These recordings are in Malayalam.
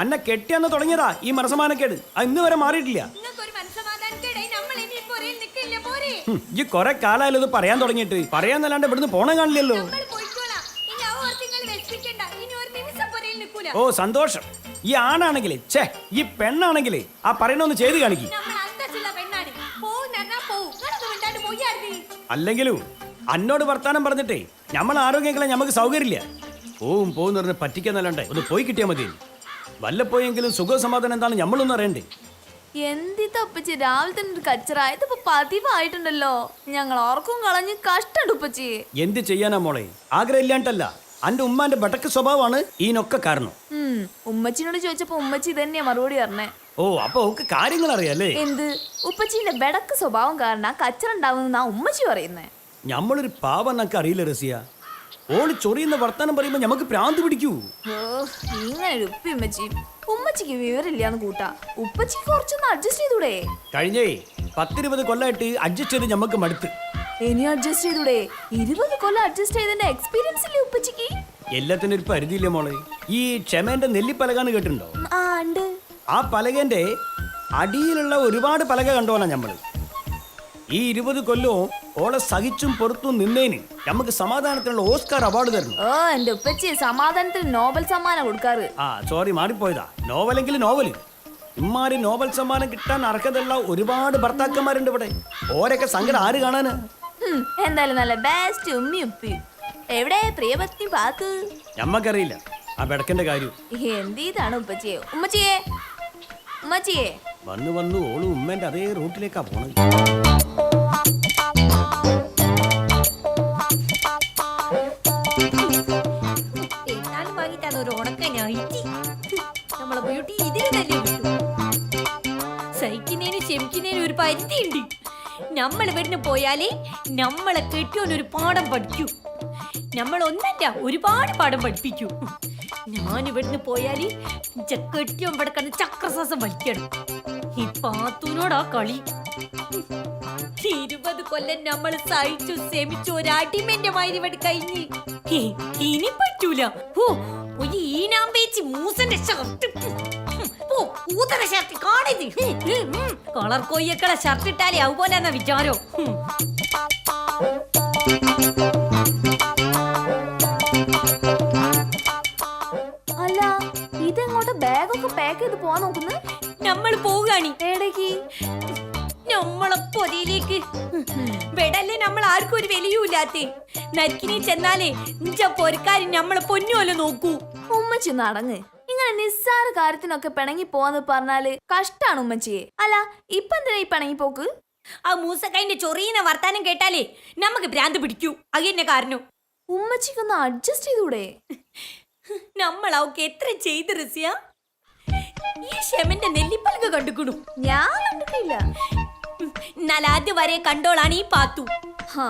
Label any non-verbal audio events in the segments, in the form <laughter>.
അന്നെ കെട്ടിയന്ന് തുടങ്ങിയതാ ഈ മനസ്സമാനക്കേട് അത് ഇന്ന് വരെ മാറിയിട്ടില്ല. ഈ കൊറേ കാലായാലും ഇത് പറയാൻ തുടങ്ങിയിട്ട്. പറയാന്നല്ലാണ്ട് ഇവിടുന്ന് പോണം കാണില്ലല്ലോ. ഓ സന്തോഷം. ഈ ആണാണെങ്കിലേ ഛേ ഈ പെണ്ണാണെങ്കിലേ ആ പറയണൊന്ന് ചെയ്ത് കാണിക്കും. അല്ലെങ്കിലും അന്നോട് വർത്താനം പറഞ്ഞിട്ടേ നമ്മൾ ആരോഗ്യങ്ങളെ നമുക്ക് സൗകര്യമില്ല. പോവും പോവും പറഞ്ഞ് പറ്റിക്കാന്നല്ലാണ്ടേ ഒന്ന് പോയി കിട്ടിയാൽ മതി. വല്ലപ്പോയെങ്കിലും സുഖ സമാധാനം എന്താണ് നമ്മളൊന്നും അറിയണ്ടേ എന്തിപ്പച്ചി രാവിലെ തന്നെ ഒരു കച്ചറ. ഇതിപ്പോ പതിവായിട്ടുണ്ടല്ലോ. ഞങ്ങൾ ഓർക്കും കളഞ്ഞ് കഷ്ടണ്ട് ഉപ്പച്ചി. എന്ത് ചെയ്യാനാ മോളെ? ആഗ്രഹം ഇല്ലാണ്ടല്ല അന്റെ ഉമ്മാന്റെ ബടക്ക് സ്വഭാവമാണ് ഈനൊക്കെ കാരണം. ഉമ്മച്ചിനോട് ചോദിച്ചപ്പോ ഉമ്മച്ചി തന്നെയാ മറുപടി പറഞ്ഞേ. ഓ അപ്പൊ ഓക്ക് കാര്യങ്ങൾ അറിയാലേ എന്ത്? ഉപ്പച്ചിന്റെ ബടക്ക് സ്വഭാവം കാരണം കച്ചറുണ്ടാവുന്ന ഉമ്മച്ചി പറയുന്നേ. നമ്മളൊരു പാവം എന്നൊക്കെ അറിയില്ല റസിയ? ഓൾ ചൊറിയുന്ന വർത്താനം പറയുമ്പോ ഞമ്മക്ക് പ്രാന്ത് പിടിക്കൂ. ഓ ഇങ്ങനെ ഒരു ഉപ്പി ഉമ്മച്ചി. ഉമ്മച്ചിക്ക് വിവരമില്ലാന്ന് കൂട്ടാ. ഉപ്പച്ചിക്ക് കുറച്ചൊന്ന് അഡ്ജസ്റ്റ് ചെയ്തൂടെ? കഴിഞ്ഞേ പത്തിരുപത് കൊല്ലായിട്ട് അഡ്ജസ്റ്റ് ചെയ്ത് ഞമ്മക്ക് മടുത്ത്. ഇനി അഡ്ജസ്റ്റ് ചെയ്തൂടെ? ഇരുപത് കൊല്ലം അഡ്ജസ്റ്റ് ചെയ്തതിന്റെ എക്സ്പീരിയൻസ് ഇല്ലേ ഉപ്പച്ചിക്ക്? എല്ലാത്തിനും ഒരു പരിധിയില്ല മോളെ? ഈ ക്ഷമേന്റെ നെല്ലിപ്പലകാന്ന് കേട്ടിട്ടുണ്ടോ? ആ പലകന്റെ അടിയിലുള്ള ഒരുപാട് പലക കണ്ടോനാ നമ്മൾ ഈ ഇരുപത് കൊല്ലവും ഓളെ സഹിച്ചും പുറത്തും നിന്നേന് നമുക്ക് സമാധാനത്തിനുള്ള ഓസ്കാർ അവാർഡ് തരുന്നു. ഓ എന്റെ ഉപ്പച്ചി സമാധാനത്തിന് നോബൽ സമ്മാനം കൊടുക്കാറ്. ആ സോറി മാറിപ്പോയതാ. നോവലെങ്കിൽ നോവൽ ഇമ്മാരി നോബൽ സമ്മാനം കിട്ടാൻ അർഹതയുള്ള ഒരുപാട് ഭർത്താക്കന്മാരുണ്ട് ഇവിടെ. ഓരൊക്കെ സങ്കടം ആര് കാണാന്? ഹും, എന്തായാലും നല്ല ബെസ്റ്റ് ഉമ്മി ഉപ്പി. എവിടെ പ്രിയപത്നി പാക്ക്? ഞമ്മക്കറിയില്ല. ആ ബെടക്കന്റെ കാര്യം. എന്താണ് ഉപ്പച്ചിയെ? ഉമ്മച്ചിയെ? ഉമ്മച്ചിയെ? വന്നു വന്നു ഓളും ഉമ്മേന്റെ അതേ റൂട്ടിലേക്കാ പോണത്. പരിധിയുണ്ട് നമ്മൾ ഇവിടുന്ന് പോയാലേ നമ്മളെ കെട്ടിയൊന്നൊരു പാഠം പഠിക്കൂ. നമ്മൾ ഒന്നല്ല ഒരുപാട് പാഠം പഠിപ്പിക്കൂ. ഞാൻ ഇവിടുന്ന് പോയാൽ കെട്ടിയോൻ ഇവിടെ ചക്രസാസം ചക്രശ്വാസം വലിക്കണം. ഈ പാത്തൂനോടാ കളി. ഇരുപത് കൊല്ലം നമ്മൾ സഹിച്ചു സേമിച്ചു ഒരു അടിമന്റെ മാതിരി ഇവിടെ കഴിഞ്ഞ്. ഇനി പറ്റൂല. ഓ ഈ നാമ്പേച്ചി മൂസന്റെ ഷർട്ട് ഓ ഊതറ ഷർട്ട് കാണിത്. കളർ കൊയ്യക്കളെ ഷർട്ട് ഇട്ടാലേ അതുപോലെ എന്ന വിചാരോ. അല്ല ഇതെങ്ങോട്ട് ബാഗൊക്കെ പാക്ക് ചെയ്ത് പോവാൻ നോക്കുന്നു? നമ്മൾ പോവുകയാണ്. എവിടേക്ക്? നമ്മളെ പൊതിയിലേക്ക്. വെടല്ലേ നമ്മൾ ആർക്കും ഒരു വിലയുമില്ലാത്തേ നരിക്കിനി ചെന്നാലേ ഇഞ്ച പൊരക്കാരി നമ്മളെ പൊന്നുപോലെ നോക്കൂ. ഉമ്മച്ചി നടങ്ങ്. ഇങ്ങനെ നിസ്സാര കാര്യത്തിനൊക്കെ പിണങ്ങി പോവാന്ന് പറഞ്ഞാൽ കഷ്ടാണ് ഉമ്മച്ചിയെ അല്ല ഇപ്പൊ എന്തിനാ ഈ പിണങ്ങി പോക്ക് ആ മൂസക്കൈന്റെ ചൊറിയുന്ന വർത്താനം കേട്ടാലേ നമുക്ക് ഭ്രാന്ത് പിടിക്കൂ. അതെന്നെ കാരണം. ഉമ്മച്ചിക്കൊന്ന് അഡ്ജസ്റ്റ് ചെയ്തൂടെ? നമ്മളൊക്കെ അവക്ക് എത്ര ചെയ്ത് റസിയ? ഈ ഷെമന്റെ നെല്ലിപ്പലക കണ്ടുക്കണു. ഞാൻ കണ്ടിട്ടില്ല. എന്നാൽ ആദ്യം വരെ കണ്ടോളാണ് ഈ പാത്തു. ഹാ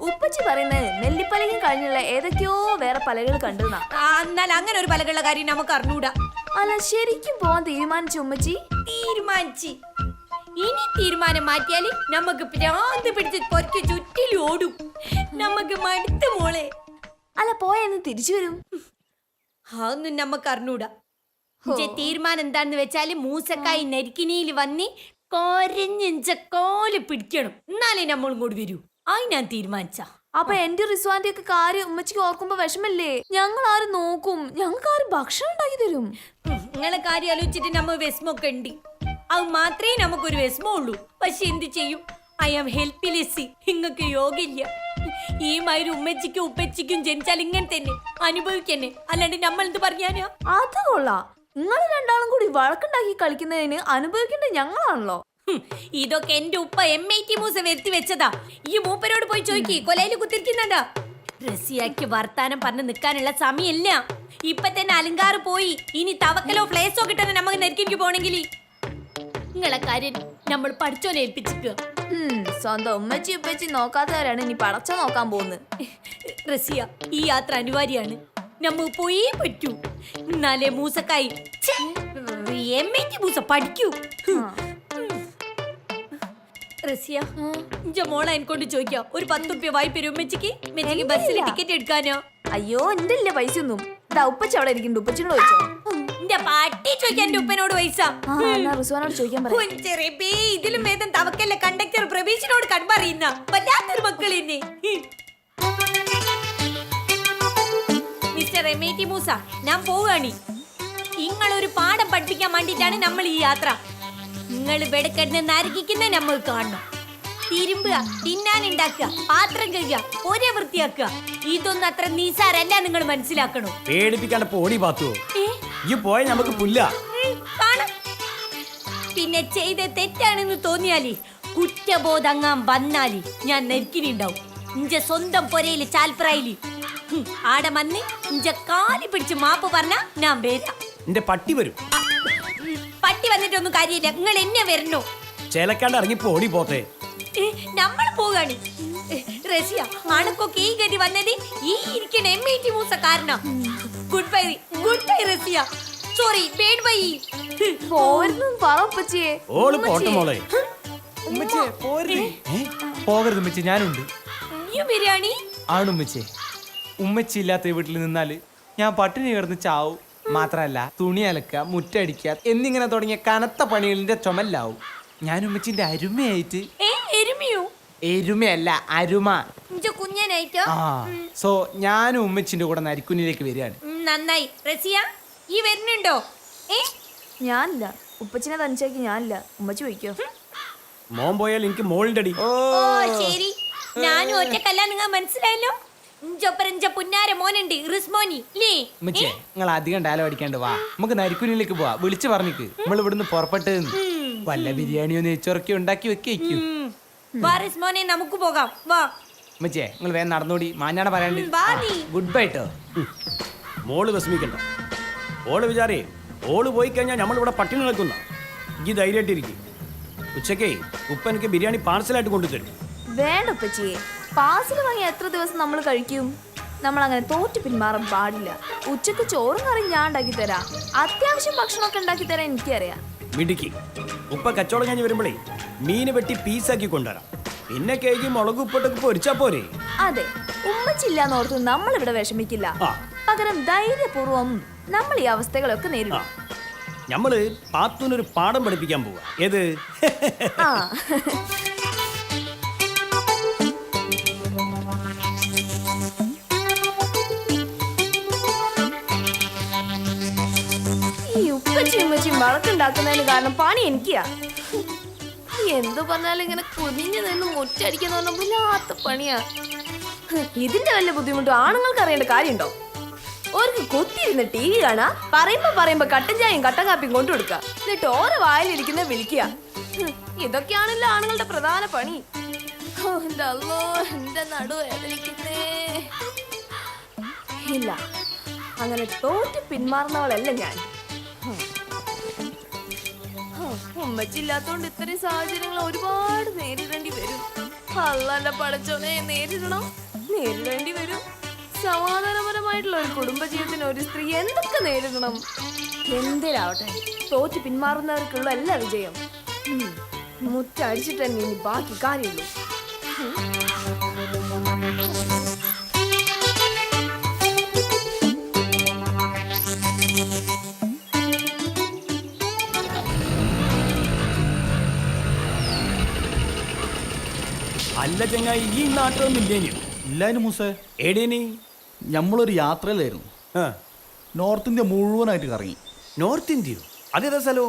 ഉപ്പച്ചി പറയുന്നത് നെല്ലിപ്പലകയും കഴിഞ്ഞുള്ള ഏതൊക്കെയോ വേറെ പലകൾ കണ്ടെന്നാ. ആ, എന്നാൽ അങ്ങനെ ഒരു പലകളുടെ കാര്യം നമുക്ക് അറിഞ്ഞൂടാ. അല്ല ശരിക്കും പോവാൻ തീരുമാനിച്ചു ഉമ്മച്ചി? തീരുമാനിച്ചു. ഇനി തീരുമാനം മാറ്റിയാൽ നമുക്ക് ഭ്രാന്ത് പിടിച്ച് പൊറക്ക് ചുറ്റിൽ ഓടും. നമുക്ക് മടുത്ത മോളെ. അല്ല പോയെന്ന് തിരിച്ചു വരും. അതൊന്നും നമുക്ക് അറിഞ്ഞൂടാ. തീരുമാനം എന്താന്ന് വെച്ചാൽ മൂസക്കായി നരിക്കിനിയിൽ വന്ന് കൊരഞ്ഞിഞ്ച കോൽ പിടിക്കണം. എന്നാലേ നമ്മളും ഇങ്ങോട്ട് വരൂ. ആയി ഞാൻ തീരുമാനിച്ച. അപ്പൊ എന്റെ റിസ്വാന്റെ ഒക്കെ കാര്യം ഉമ്മച്ചിക്ക് ഓർക്കുമ്പോ വിഷമല്ലേ? ഞങ്ങൾ ആര് നോക്കും. ഞങ്ങൾക്ക് ആര് ഭക്ഷണം ഉണ്ടാക്കി തരും. നിങ്ങളെ കാര്യം ആലോചിച്ചിട്ട് നമ്മ വിഷമൊക്കെ ഉണ്ട്. അത് മാത്രമേ നമുക്കൊരു വിഷമം ഉള്ളൂ. പക്ഷെ എന്ത് ചെയ്യും? ഐ ആം ഹെൽപ്ലെസ് നിങ്ങൾക്ക് യോഗയില്ല. ഈ മയിരും ഉമ്മച്ചിക്കും ഉപ്പച്ചിക്കും ജനിച്ചാൽ ഇങ്ങനെ തന്നെ. അനുഭവിക്കന്നെ. അല്ലാണ്ട് നമ്മൾ എന്ത് പറഞ്ഞാനാ? അത് കൊള്ളാം. നിങ്ങൾ രണ്ടാളും കൂടി വഴക്കുണ്ടാക്കി കളിക്കുന്നതിന് അനുഭവിക്കേണ്ട ഞങ്ങളാണല്ലോ. ഇതൊക്കെ എന്റെ ഉപ്പ എം ഐ ടി മൂസ വരുത്തി വെച്ചതാ. ഈ മൂപ്പരോട് പോയി ചോദിക്കി കൊലയിൽ കുത്തിരിക്കുന്നതാ റസിയാക്കി വർത്താനം പറഞ്ഞ് നിൽക്കാനുള്ള സമയമില്ല. ഇപ്പൊ തന്നെ അലങ്കാറ് പോയി. ഇനി തവക്കലോ ഫ്ലേസോ കിട്ടാൻ നമുക്ക് നെരുക്കിക്ക് പോണെങ്കിൽ നിങ്ങളെ കാര്യം നമ്മൾ പഠിച്ചോനെ ഏൽപ്പിച്ചിക്കുക സ്വന്തം ഉമ്മച്ചി ഉപ്പച്ചി നോക്കാത്തവരാണ് ഇനി പടച്ചോ നോക്കാൻ പോകുന്നത്. റസിയ ഈ യാത്ര അനിവാര്യാണ് നമ്മ പോയേ പറ്റൂ. എന്നാലേ മൂസക്കായി എം ടി മൂസ പഠിക്കൂ. റസിയ ഇഞ്ച മോളെ എൻകൊണ്ട് ചോദിക്കാം. ഒരു പത്ത് റുപ്യ വായ്പ തരും മെച്ചിക്ക് മെച്ചിക്ക് ബസ്സിൽ എന്തില്ല? ടിക്കറ്റ് എടുക്കാനോ? അയ്യോ എന്റെ ഇല്ല പൈസ ഒന്നും ഇതാ ഉപ്പച്ചി അവിടെ ഇരിക്കുന്നുണ്ട് ഉപ്പച്ചിനോട് ചോദിച്ചോ. ഇന്റെ പാട്ടി ചോദിക്കാൻ എന്റെ ഉപ്പനോട് പൈസ. ആ എന്നാ റിസ്വാനോട് ചോദിക്കാൻ പറയാം. കുഞ്ചെറിയപ്പേ, ഇതിലും ഭേദം തവക്കല്ല കണ്ടക്ടർ പ്രവീഷിനോട് കൺപറിയുന്ന വല്ലാത്തൊരു മക്കൾ എന്നെ Mr M. A. T. Moosa ഞാൻ പോവുകയാണ്. നിങ്ങളൊരു പാഠം പഠിപ്പിക്കാൻ വേണ്ടിയിട്ടാണ് നമ്മൾ ഈ യാത്ര. നിങ്ങൾ വെടക്കെടുന്ന് നരകിക്കുന്ന നമ്മൾ കാണണം. തിരുമ്പുക തിന്നാനുണ്ടാക്കുക പാത്രം കഴുകുക ഒരേ വൃത്തിയാക്കുക. ഇതൊന്നും അത്ര നിസാരല്ല നിങ്ങൾ മനസ്സിലാക്കണോ? പേടിപ്പിക്കാണ്ട് പോടി പാത്തുവോ? ഈ പോയ നമുക്ക് പുല്ല. പിന്നെ ചെയ്ത തെറ്റാണെന്ന് തോന്നിയാലേ കുറ്റബോധങ്ങാൻ വന്നാലേ ഞാൻ നെരുക്കിനുണ്ടാവും. ഇഞ്ച സ്വന്തം പൊരയിൽ ചാൽപ്രായിൽ. ആടെ വന്ന് ഇഞ്ച കാലി പിടിച്ച് മാപ്പ് പറഞ്ഞ ഞാൻ വരാം. എന്റെ പട്ടി വരും. പട്ടി വന്നിട്ടൊന്നും കാര്യമില്ല. നിങ്ങൾ എന്നെ വരണോ? ചേലക്കാണ്ട് ഇറങ്ങി പോടി പോത്തെ. നമ്മൾ പോകാണ് റസിയ അണക്കൊക്കെ ഈ ഗതി വന്നത് ഈ ഇരിക്കുന്ന എം ഐ ടി മൂസ കാരണം. Goodbye goodbye Razia. സോറി ബേഡ് ബൈ പോരുന്നു പറപ്പച്ചേ ഓൾ പോട്ടെ മോളെ. ഉമ്മച്ചേ പോരേ പോകരുത് ഉമ്മച്ചി ഞാനുണ്ട്. നീ ബിരിയാണി? ആണ് ഉമ്മച്ചേ ഉമ്മച്ചി ഇല്ലാത്ത വീട്ടിൽ നിന്നാൽ ഞാൻ പട്ടിണി കിടന്ന് ചാവും. മാത്രല്ല തുണി അലക്കുക മുറ്റടിക്കുക എന്നിങ്ങനെ തുടങ്ങിയ കനത്ത പണികളിന്റെ ചുമല്ലാവും ഞാൻ ഉമ്മച്ചിന്റെ അരുമയായിട്ട്. എരുമയല്ല അരുമ. ഇഞ്ച കുഞ്ഞനായിട്ടോ? ആ സോ ഞാനും ഉമ്മച്ചിന്റെ കൂടെ നരിക്കുന്നിലേക്ക് വരികയാണ്. നന്നായി. റസിയ ഈ വരുന്നുണ്ടോ? ഏ? ഞാനില്ല. ഉപ്പച്ചിനെ തനിച്ചാക്കി ഞാനില്ല. ഉമ്മച്ചി വയ്ക്കോ മോൻ പോയാൽ എനിക്ക് മോളിന്റെ അടി. ഓ ഓ ശരി. ഞാനും ഒറ്റക്കല്ല നിങ്ങൾ മനസ്സിലായല്ലോ? ഇഞ്ചൊപ്പരഞ്ച പുന്നാര മോനുണ്ട് റിസ്മോനി. ലേ. ഉമ്മച്ചേ നിങ്ങൾ അധികം ഡയലോഗ് അടിക്കാണ്ട് വാ. നമുക്ക് നരിക്കുനിലേക്ക് പോവാ. വിളിച്ചു പറഞ്ഞിക്ക്. നമ്മൾ ഇവിടുന്ന് പുറപ്പെട്ട് വല്ല ബിരിയാണിയോ നെയ്ച്ചോറൊക്കെ ഉണ്ടാക്കി വെക്കും വാ റിസ്മോനെ നമുക്ക് പോകാം. വാ. നിങ്ങൾ വേഗം നടന്നോടി. പറയാണ്ട്. വാ നീ. ഗുഡ് ബൈ ട്ടോ മോൾ ഓൾ വിചാരേ ഓൾ പോയി കഴിഞ്ഞാൽ നമ്മളിവിടെ പട്ടിണി നിൽക്കുന്ന ഈ ധൈര്യമായിട്ടിരിക്കും. ഉച്ചക്കേ ഉപ്പ എനിക്ക് ബിരിയാണി പാർസലായിട്ട് കൊണ്ടുതരും. വേണ്ട ഉപ്പച്ചിയെ. പാസിൽ വാങ്ങി എത്ര ദിവസം നമ്മൾ കഴിക്കും? നമ്മൾ അങ്ങനെ തോറ്റു പിന്മാറാൻ പാടില്ല. ഉച്ചയ്ക്ക് ചോറും കറിയും ഞാൻ ഉണ്ടാക്കി തരാം. അത്യാവശ്യം ഭക്ഷണമൊക്കെ ഉണ്ടാക്കി തരാൻ എനിക്കറിയാം. മിടുക്കി. ഉപ്പ കച്ചവടം കഴിഞ്ഞ് വരുമ്പോഴേ മീന് വെട്ടി പീസാക്കി കൊണ്ടുവരാം. പിന്നെ കേക്ക് മുളക് ഉപ്പിട്ടൊക്കെ പൊരിച്ചാ പോരെ? അതെ ഉമ്മച്ചില്ലാന്ന് ഓർത്ത് നമ്മൾ ഇവിടെ വിഷമിക്കില്ല. ആ. പകരം ധൈര്യപൂർവം നമ്മൾ ഈ അവസ്ഥകളൊക്കെ നേരിടും. നമ്മൾ പാത്തൂനൊരു പാഠം പഠിപ്പിക്കാൻ പോവാ. ഏത്? ആ. <laughs> വഴക്കുണ്ടാക്കുന്നതിന് കാരണം പണി എനിക്കാ. എന്തു പറഞ്ഞാലും ഇങ്ങനെ കുനിഞ്ഞു നിന്ന് മുറ്റടിക്കുന്ന വല്ലാത്ത പണിയാ. ഇതിന്റെ വല്ല ബുദ്ധിമുട്ടും ആണുങ്ങൾക്ക് അറിയേണ്ട കാര്യമുണ്ടോ? ഓർക്ക് കൊത്തിയിരുന്ന് ടി വി കാണാ പറയുമ്പോ പറയുമ്പോ കട്ടൻ ചായയും കട്ടൻ കാപ്പിയും കൊണ്ടു കൊടുക്ക. എന്നിട്ട് ഓരോ വായിലിരിക്കുന്ന വിളിക്കുക ഇതൊക്കെയാണല്ലോ ആണുങ്ങളുടെ പ്രധാന പണി. ഹോ, എന്റെ അല്ലോ എന്റെ നടു വേദനിക്കുന്നേ. ഇല്ല അങ്ങനെ തോറ്റ് പിന്മാറുന്നവളല്ല ഞാൻ. ഉമ്മച്ചില്ലാത്തോണ്ട് ഇത്രയും സാഹചര്യങ്ങൾ ഒരുപാട് നേരിടേണ്ടി വരും. അള്ളാന്റെ പടച്ചോനെ നേരിടണം നേരിടേണ്ടി വരും. സമാധാനപരമായിട്ടുള്ള ഒരു കുടുംബജീവിതത്തിന് ഒരു സ്ത്രീ എന്തൊക്കെ നേരിടണം? എന്തിലാവട്ടെ? തോറ്റ് പിന്മാറുന്നവർക്കുള്ള എല്ലാ വിജയം. മുറ്റടിച്ചിട്ട് തന്നെ ഇനി ബാക്കി കാര്യമുള്ളൂ അല്ല ചങ്ങായി ഈ നാട്ടിലൊന്നും ഇല്ലേനു ഇല്ലായിരുന്നു മൂസേ. ഏടേനി നമ്മളൊരു യാത്രയിലായിരുന്നു. നോർത്ത് ഇന്ത്യ മുഴുവനായിട്ട് കറങ്ങി. നോർത്ത് ഇന്ത്യയോ? അതേതാ സ്ഥലോ?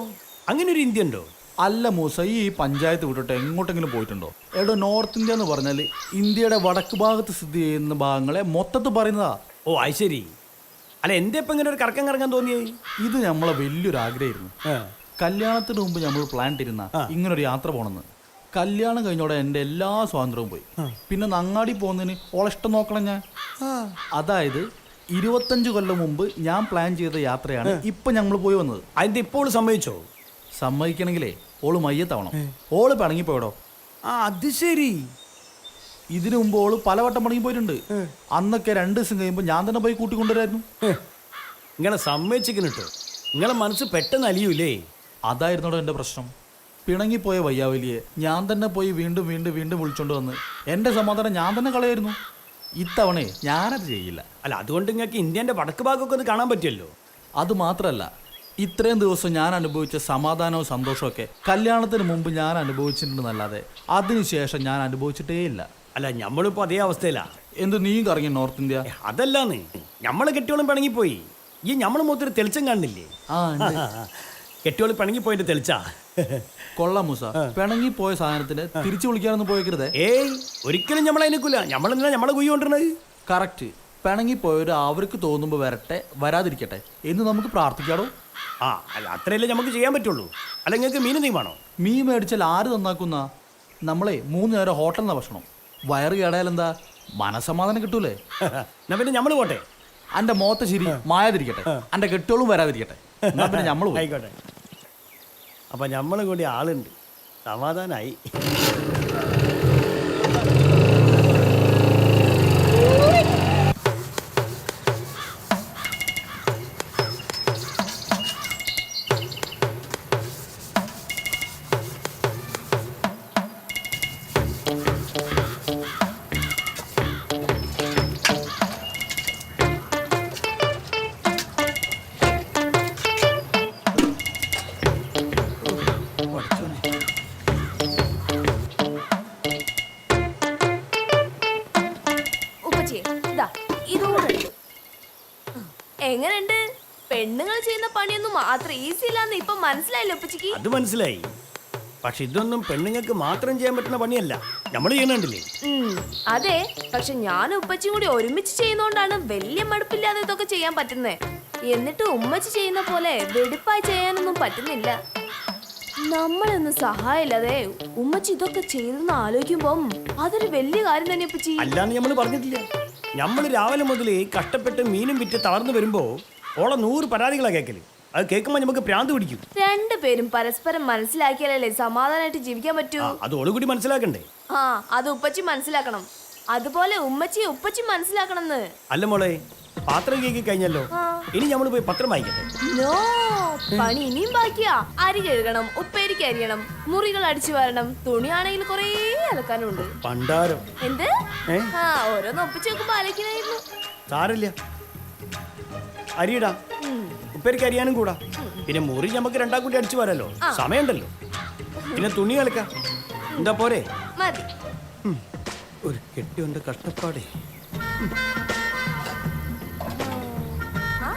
അങ്ങനെ ഒരു ഇന്ത്യ ഉണ്ടോ? അല്ല മൂസ ഈ പഞ്ചായത്ത് വിട്ടിട്ട് എങ്ങോട്ടെങ്കിലും പോയിട്ടുണ്ടോ? എടോ നോർത്ത് ഇന്ത്യ എന്ന് പറഞ്ഞാൽ ഇന്ത്യയുടെ വടക്ക് ഭാഗത്ത് സ്ഥിതി ചെയ്യുന്ന ഭാഗങ്ങളെ മൊത്തത്തിൽ പറയുന്നതാ. ഓ അത് ശരി. അല്ല എന്റെ ഇപ്പൊ ഇങ്ങനെ ഒരു കറക്കം കറങ്ങാൻ തോന്നിയേ? ഇത് നമ്മളെ വലിയൊരു ആഗ്രഹമായിരുന്നു. കല്യാണത്തിന് മുമ്പ് നമ്മൾ പ്ലാൻ ഇട്ടിരുന്ന. ഇങ്ങനൊരു യാത്ര പോണെന്ന്. കല്യാണം കഴിഞ്ഞോടെ എന്റെ എല്ലാ സ്വാതന്ത്ര്യവും പോയി. പിന്നെ നങ്ങാടി പോകുന്നതിന് ഓളെ ഇഷ്ടം നോക്കണം ഞാൻ. അതായത് ഇരുപത്തഞ്ച് കൊല്ലം മുമ്പ് ഞാൻ പ്ലാൻ ചെയ്ത യാത്രയാണ് ഇപ്പൊ ഞങ്ങൾ പോയി വന്നത്. അതിന്റെ ഇപ്പോൾ സമ്മതിച്ചോ? സമ്മതിക്കണമെങ്കിലേ ഓൾ മയ്യത്താവണം. ഓൾ പിണങ്ങിപ്പോയടോ ആ അത് ശരി. ഇതിനു മുമ്പ് ഓൾ പലവട്ടം പണങ്ങി പോയിട്ടുണ്ട്. അന്നൊക്കെ രണ്ട് ദിവസം കഴിയുമ്പോൾ ഞാൻ തന്നെ പോയി കൂട്ടിക്കൊണ്ടുവരായിരുന്നു. ഇങ്ങനെ സമ്മതിച്ചിട്ടോ നിങ്ങളെ മനസ്സ് പെട്ടെന്ന് അലിയൂലേ? അതായിരുന്നോടോ എന്റെ പ്രശ്നം. പിണങ്ങിപ്പോയ വയ്യാവലിയെ ഞാൻ തന്നെ പോയി വീണ്ടും വീണ്ടും വീണ്ടും വിളിച്ചോണ്ട് വന്ന് എന്റെ സമാധാനം ഞാൻ തന്നെ കളയായിരുന്നു. ഇത്തവണേ ഞാനത് ചെയ്യില്ല. അല്ല അതുകൊണ്ട് നിങ്ങൾക്ക് ഇന്ത്യന്റെ വടക്ക് ഭാഗമൊക്കെ ഒന്ന് കാണാൻ പറ്റിയല്ലോ? അത് മാത്രമല്ല ഇത്രയും ദിവസം ഞാൻ അനുഭവിച്ച സമാധാനവും സന്തോഷമൊക്കെ ഒക്കെ കല്യാണത്തിന് മുമ്പ് ഞാൻ അനുഭവിച്ചിട്ടുണ്ടെന്നല്ലാതെ അതിനുശേഷം ഞാൻ അനുഭവിച്ചിട്ടേ ഇല്ല. അല്ല നമ്മളിപ്പോ അതേ അവസ്ഥയിലാ. എന്ത് നീ കറങ്ങി നോർത്ത് ഇന്ത്യ? അതല്ലാന്ന്. നമ്മളെ കെട്ടിയോളം പിണങ്ങിപ്പോയി. ഈ നമ്മൾ മൊത്തം തെളിച്ചം കാണുന്നില്ലേ? ആ <laughs> ഉണ്ട്. പിണങ്ങി പോയിട്ട് തെളിച്ചാ? കൊള്ളാം മൂസ. പിണങ്ങി പോയ സാധനത്തിന് തിരിച്ചു വിളിക്കാനൊന്നും പോയിക്കരുത്. ഏയ് ഒരിക്കലും നമ്മളെ നിൽക്കില്ല നമ്മളെന്തിനാ നമ്മളെ കുയ്യ കൊണ്ടിരുന്നത് കറക്റ്റ്. പിണങ്ങി പോയവര് അവർക്ക് തോന്നുമ്പോൾ വരട്ടെ വരാതിരിക്കട്ടെ എന്ന് നമുക്ക് പ്രാർത്ഥിക്കാടോ? ആ അല്ല അത്രയല്ലേ നമുക്ക് ചെയ്യാൻ പറ്റുള്ളൂ. അല്ല നിങ്ങൾക്ക് മീൻ എന്തെങ്കിലും വേണോ? മീൻ മേടിച്ചാൽ ആര് നന്നാക്കുന്ന? നമ്മളെ മൂന്ന് നേരം ഹോട്ടലിൽ നിന്ന് ഭക്ഷണം. വയറ് കേടായാലെന്താ? മനസമാധാനം കിട്ടൂലേ? <laughs> എന്നാ പിന്നെ നമ്മൾ പോട്ടെ. അന്റെ മോത്ത ശരി മായാതിരിക്കട്ടെ. അന്റെ കെട്ടോളും വരാതിരിക്കട്ടെ. എന്നാ പിന്നെ നമ്മൾ ആയിക്കോട്ടെ. അപ്പൊ നമ്മളെ കൂടി ആളുണ്ട്. സമാധാനായി. ഇല്ലാന്ന് ഇപ്പൊ മനസ്സിലായില്ല ഉപ്പച്ചിക്ക്? അത് മനസ്സിലായി. പക്ഷെ ഇതൊന്നും പെണ്ണുങ്ങൾക്ക് മാത്രം ചെയ്യാൻ പറ്റുന്ന പണിയല്ല. നമ്മൾ ചെയ്യണുണ്ടല്ലേ ഉം, അതെ. പക്ഷെ ഞാൻ ഉപ്പച്ചിയും കൂടി ഒരുമിച്ച് ചെയ്യുന്നോണ്ടാണ് വലിയ മടുപ്പില്ലാതെ ഇതൊക്കെ ചെയ്യാൻ പറ്റുന്നേ. എന്നിട്ട് ഉമ്മച്ചി ചെയ്യുന്ന പോലെ വെടിപ്പായി ചെയ്യാനൊന്നും പറ്റുന്നില്ല. നമ്മളൊന്നും സഹായമില്ലാതെ ഉമ്മച്ചി ഇതൊക്കെ ചെയ്തെന്ന് ആലോചിക്കുമ്പം അതൊരു വലിയ കാര്യം തന്നെ ഉപ്പച്ചി. അല്ലാന്ന് നമ്മൾ പറഞ്ഞിട്ടില്ല. നമ്മൾ രാവിലെ മുതൽ കഷ്ടപ്പെട്ട് മീനും വിറ്റ് തളർന്നു വരുമ്പോ ഓളെ നൂറ് പരാതികളാ കേക്കൽ. അത് കേൾക്കുമ്പോൾ നമുക്ക് പ്രാന്ത് പിടിക്കും. രണ്ടുപേരും പരസ്പരം മനസ്സിലാക്കിയാലല്ലേ സമാധാനമായിട്ട് ജീവിക്കാൻ പറ്റൂ? ആ അത് ഓൾ കൂടി മനസ്സിലാക്കണ്ടേ? ആ അത് ഉപ്പച്ചി മനസ്സിലാക്കണം. അതുപോലെ ഉമ്മച്ചി ഉപ്പച്ചി മനസ്സിലാക്കണമെന്ന്. അല്ല മോളെ പാത്രം കേക്ക് കഴിഞ്ഞല്ലോ. ഇനി നമ്മൾ പോയി പത്രം വായിക്കട്ടെ. നോ പണി ഇനിയും ബാക്കിയാ. അരി കഴുകണം ഉപ്പേരിക്ക് അരിയണം മുറികൾ അടിച്ചു വരണം തുണിയാണെങ്കിൽ കുറേ അലക്കാനുണ്ട്. പണ്ടാരം. എന്ത്? ഏ? ആ ഓരോന്ന് ഒപ്പിച്ച് നോക്കുമ്പോ അലക്കിനായിരുന്നു സാരല്ല അരിയിടാ. ഉപ്പേരിക്ക് അരിയാനും കൂടാ. പിന്നെ മുറി നമുക്ക് രണ്ടാം കൂടി അടിച്ചു വരാലോ സമയമുണ്ടല്ലോ. പിന്നെ തുണി കളിക്കാം എന്താ പോരെ? ഒരു കെട്ടി കെട്ടിയുണ്ട് കഷ്ടപ്പാടേ. ആ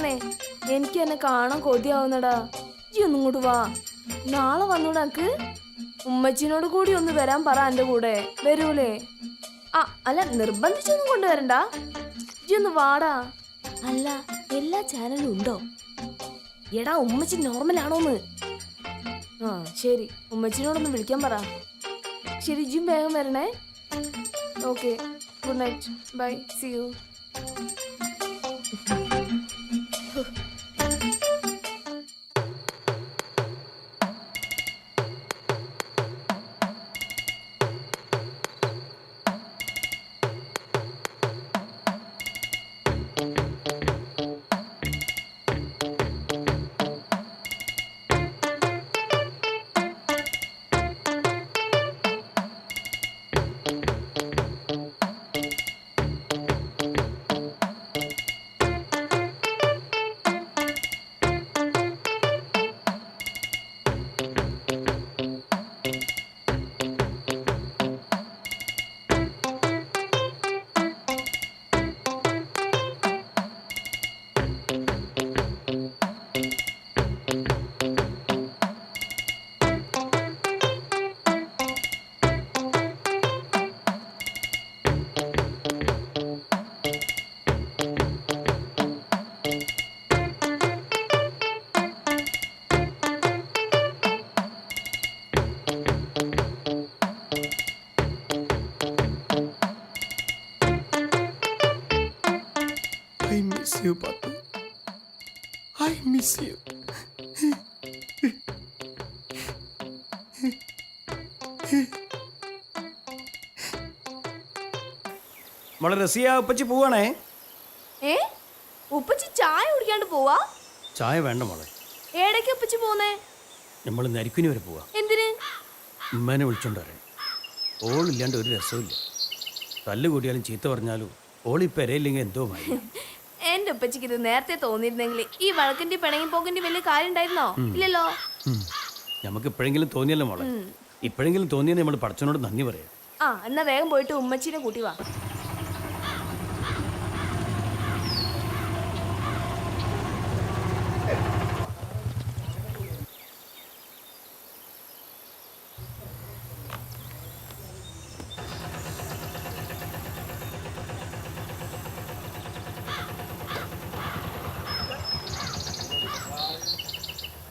റിസ്വാനെ എനിക്ക് എന്നെ കാണാൻ കൊതിയാവുന്നടാ. ഈ ഒന്നും ഇങ്ങോട്ട് വാ. നാളെ വന്നൂടെ എനിക്ക് ഉമ്മച്ചിനോട് കൂടി ഒന്ന് വരാൻ പറ എന്റെ കൂടെ. വരൂലേ? ആ അല്ല നിർബന്ധിച്ചൊന്നും കൊണ്ടുവരണ്ട. ഈ ഒന്ന് വാടാ. അല്ല എല്ലാ ചാനലും ഉണ്ടോ? എടാ ഉമ്മച്ചി നോർമൽ ആണോന്ന്. ആ ശരി. ഉമ്മച്ചിനോടൊന്ന് വിളിക്കാൻ പറ. ശരി ജിം വേഗം വരണേ. Okay. Good night. Bye. See you. മോളെ റസിയ ഉപ്പച്ചി പോവാണേ? ഏ? ഉപ്പച്ചി ചായ കുടിക്കാണ്ട് പോവാ? ചായ വേണ്ട മോളെ. ഏടയ്ക്ക് ഉപ്പച്ചി പോന്നേ നമ്മൾ നരിക്കുനി വരെ പോവാ. എന്തിന്? ഉമ്മേനെ വിളിച്ചോണ്ട് വരാൻ. ഓളില്ലാണ്ട് ഒരു രസമില്ല തല്ല് കൂടിയാലും ചീത്ത പറഞ്ഞാലും ഓളി പെരയില്ലെങ്കിൽ എന്തോ മതി <laughs> എന്റെ ഉപ്പച്ചിക്ക് ഇത് നേരത്തെ തോന്നിയിരുന്നെങ്കിൽ ഈ വഴക്കിന്റെ പിണങ്ങി പോക്കിന്റെ വലിയ കാര്യം ഉണ്ടായിരുന്നോ? ഇല്ലല്ലോ? നമുക്ക് ഇപ്പോഴെങ്കിലും തോന്നിയല്ലോ മോളെ. ഇപ്പോഴെങ്കിലും തോന്നിയെന്ന് നമ്മൾ പഠിച്ചനോട് നന്ദി പറയാം. ആ എന്നാ വേഗം പോയിട്ട് ഉമ്മച്ചീനെ കൂട്ടി വാ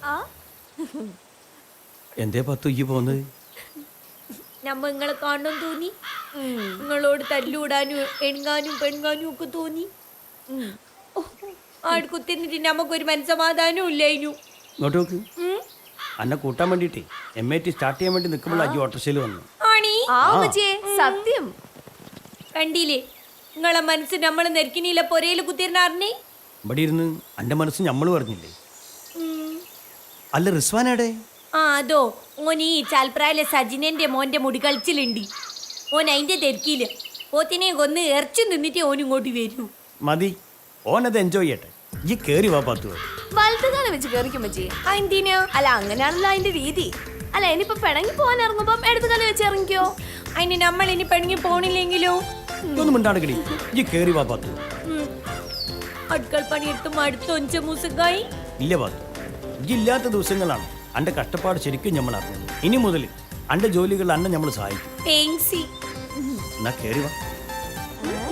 ആ എന്തേ പത്തു ഈ നമ്മ നിങ്ങളെ കാണണം തോന്നി. നിങ്ങളോട് തല്ലൂടാനും എണുങ്ങാനും പെണുങ്ങാനും ഒക്കെ തോന്നി. ആട് കുത്തിന്നിട്ട് നമുക്കൊരു മനസ്സമാധാനവും ഇല്ലായിരുന്നു ഇങ്ങോട്ട് നോക്ക്. അന്നെ കൂട്ടാൻ വേണ്ടിയിട്ടേ എം ഐ ടി സ്റ്റാർട്ട് ചെയ്യാൻ വേണ്ടി നിൽക്കുമ്പോൾ അജി ഓട്ടോറിക്ഷയിൽ വന്നു. സത്യം. കണ്ടില്ലേ? നിങ്ങളെ മനസ്സ് നമ്മൾ നെരുക്കിനില്ല പൊരയിൽ കുത്തിരുന്നാറിനെ ഇവിടെ ഇരുന്ന് അന്റെ മനസ്സ് നമ്മൾ പറഞ്ഞില്ലേ? അല്ല റിസ്വാനേടെ ആ അതോ. ഓൻ ഈ ചാൽപ്രായിലെ സജിനന്റെ മോന്റെ മുടി കളിച്ചിലുണ്ട്. ഓൻ അതിന്റെ തിരക്കിയില്ല ഓത്തിനെ കൊന്ന് ഇറച്ചി നിന്നിട്ട് ഓൻ ഇങ്ങോട്ട് വരൂ. മതി. ഓനത് എൻജോയ് ചെയ്യട്ടെ. ഈ കേറി വാ പത്തു വലത്തുകാലം വെച്ച് കേറിക്കും ആ എന്തിനാ? അല്ല അങ്ങനെയാണല്ലോ അതിന്റെ രീതി. അല്ല ഇനിയിപ്പോ പിണങ്ങി പോകാൻ ഇറങ്ങുമ്പം എടുത്തുകാലം വെച്ച് ഇറങ്ങിക്കോ. അതിന് നമ്മൾ ഇനി പെണങ്ങി പോണില്ലെങ്കിലോ? ഒന്നും മിണ്ടാടുക്കടി ഈ കേറി വാ പത്തു അടുക്കൾ പണിയെടുത്തും അടുത്ത ഒഞ്ച മൂസക്കായി ഇല്ല പത്തു ഈ ഇല്ലാത്ത ദിവസങ്ങളാണ്. അന്റെ കഷ്ടപ്പാട് ശരിക്കും നമ്മൾ അറിഞ്ഞു ഇനി മുതൽ അന്റെ ജോലികൾ അന്നെ നമ്മൾ സഹായിക്കും. എന്നാ കേറി വാ.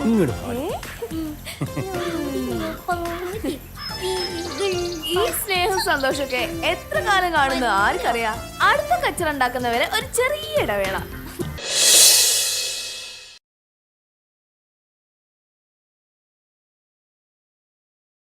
ഇങ്ങോട്ട്. ഈ സ്നേഹം സന്തോഷമൊക്കെ എത്ര കാലം കാണുന്നു ആർക്കറിയാം? അടുത്ത കച്ചറ ഉണ്ടാക്കുന്നവരെ ഒരു ചെറിയ ഇടവേള.